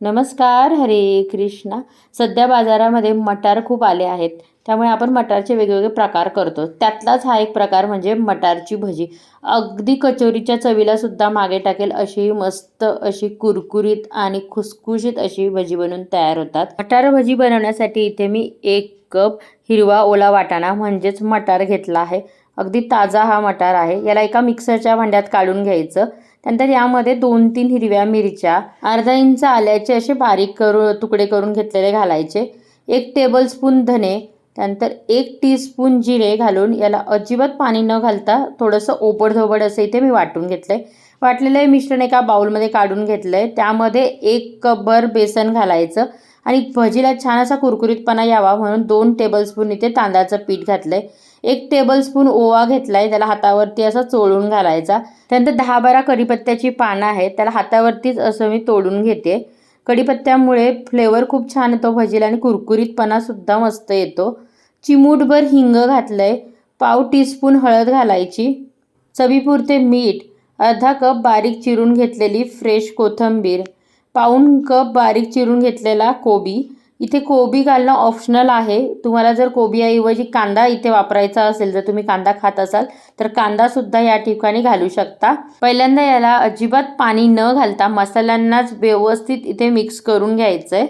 नमस्कार हरे कृष्णा. सध्या बाजारामध्ये मटार खूप आले आहेत. त्यामुळे आपण मटारचे वेगवेगळे प्रकार करतो. त्यातलाच हा एक प्रकार म्हणजे मटारची भजी. अगदी कचोरीच्या चवीला सुद्धा मागे टाकेल अशी मस्त अशी कुरकुरीत आणि खुसखुशीत अशी भजी बनवून तयार होतात. मटार भजी बनवण्यासाठी इथे मी एक कप हिरवा ओला वाटाणा म्हणजेच मटार घेतला आहे. अगदी ताजा हा मटार आहे. याला एका मिक्सरच्या भांड्यात काढून घ्यायचं. नंतर यामध्ये दोन तीन हिरव्या मिरच्या अर्धा इंच आल्याचे असे बारीक करू तुकडे करून घेतलेले घालायचे. एक टेबलस्पून धने त्यानंतर एक टीस्पून जिरे घालून याला अजिबात पाणी न घालता थोडंसं ओबडधोबड असं इथे मी वाटून घेतलं आहे वाटलेलं मिश्रण एका बाउलमध्ये काढून घेतलं आहे त्यामध्ये एक कपभर बेसन घालायचं. आणि भजीला छान असा कुरकुरीतपणा यावा म्हणून दोन टेबलस्पून इथे तांदळाचं पीठ घातलं आहे एक टेबलस्पून ओवा घेतला आहे त्याला हातावरती असा चोळून घालायचा. त्यानंतर दहा बारा कढीपत्त्याची पानं आहेत त्याला हातावरतीच असं मी तोडून घेते. कढीपत्त्यामुळे फ्लेवर खूप छान येतो भजीला आणि कुरकुरीतपणासुद्धा मस्त येतो. चिमूटभर हिंग घातलं आहे पाव टीस्पून हळद घालायची. चवीपुरते मीठ अर्धा कप बारीक चिरून घेतलेली फ्रेश कोथिंबीर. पाऊन कप बारीक चिरून घेतलेला कोबी. इथे कोबी घालणं ऑप्शनल आहे. तुम्हाला जर कोबीऐवजी कांदा इथे वापरायचा असेल जर तुम्ही कांदा खात असाल तर कांदासुद्धा या ठिकाणी घालू शकता. पहिल्यांदा याला अजिबात पाणी न घालता मसाल्यांनाच व्यवस्थित इथे मिक्स करून घ्यायचं आहे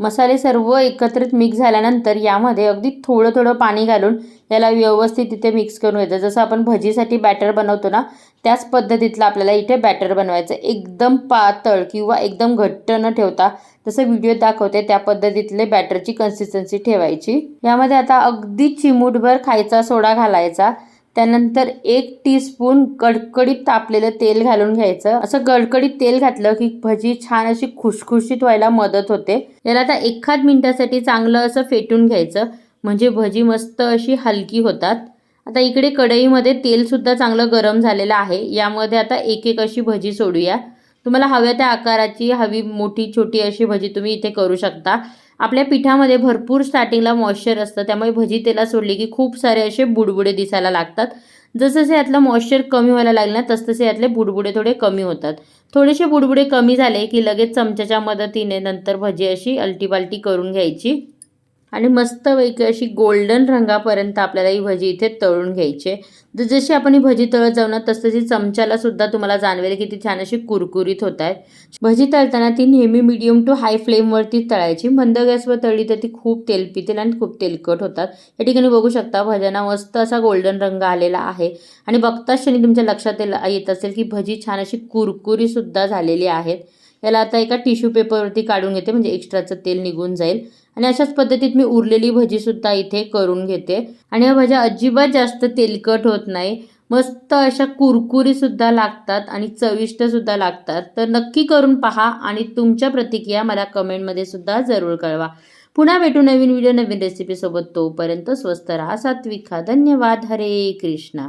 मसाले सर्व एकत्रित मिक्स झाल्यानंतर यामध्ये अगदी थोडं थोडं पाणी घालून याला व्यवस्थित इथे मिक्स करून घ्यायचं. जसं आपण भजीसाठी बॅटर बनवतो ना त्याच पद्धतीतलं आपल्याला इथे बॅटर बनवायचं. एकदम पातळ किंवा एकदम घट्ट न ठेवता जसं व्हिडिओ दाखवते त्या पद्धतीतले बॅटरची कन्सिस्टन्सी ठेवायची. यामध्ये आता अगदी चिमूटभर खायचा सोडा घालायचा. त्यानंतर एक टीस्पून कडकडीत तापलेलं तेल घालून घ्यायचं. असं गडकडीत तेल घातलं की भजी छान अशी खुशखुशीत व्हायला मदत होते. याला आता एखाद मिनिटासाठी चांगलं असं फेटून घ्यायचं. म्हणजे भजी मस्त अशी हलकी होतात. आता इकडे कढईमध्ये तेलसुद्धा चांगलं गरम झालेलं आहे. यामध्ये आता एक एक अशी भजी सोडूया. तुम्हाला हव्या त्या आकाराची हवी मोठी छोटी अशी भजी तुम्ही इथे करू शकता. आपल्या पिठामध्ये भरपूर स्टार्टिंगला मॉइश्चर असतं. त्यामुळे भजी तेला सोडली की खूप सारे असे बुडबुडे दिसायला लागतात. जसं यातलं मॉइश्चर कमी व्हायला लागलं ना तसतसे यातले बुडबुडे थोडे कमी होतात. थोडेसे बुडबुडे कमी झाले की लगेच चमच्याच्या मदतीने नंतर भजी अशी अलटीपालटी करून घ्यायची. आणि मस्तपैकी अशी गोल्डन रंगापर्यंत आपल्याला ही भजी इथे तळून घ्यायची आहे. जशी आपण ही भजी तळत जाऊ ना तसतशी चमच्याला सुद्धा तुम्हाला जाणवेल की ती छान अशी कुरकुरीत होत आहे. भजी तळताना ती नेहमी मिडियम टू हाय फ्लेमवरती तळायची. मंद गॅसवर तळली तर ती खूप तेल पितील आणि खूप तेलकट होतात. या ठिकाणी बघू शकता भज्यांना मस्त असा गोल्डन रंग आलेला आहे. आणि बघताच क्षणी तुमच्या लक्षात येत असेल की भजी छान अशी कुरकुरीसुद्धा झालेली आहेत. याला आता एका टिश्यू पेपरवरती काढून घेते म्हणजे एक्स्ट्राचं तेल निघून जाईल. आणि अशाच पद्धतीत मी उरलेली भजीसुद्धा इथे करून घेते. आणि या भज्या अजिबात जास्त तेलकट होत नाही. मस्त अशा कुरकुरीसुद्धा लागतात आणि चविष्टसुद्धा लागतात. तर नक्की करून पहा आणि तुमच्या प्रतिक्रिया मला कमेंटमध्ये सुद्धा जरूर कळवा. पुन्हा भेटू नवीन व्हिडिओ नवीन रेसिपीसोबत तोपर्यंत स्वस्त राहा सात्विक. खा धन्यवाद. हरे कृष्णा.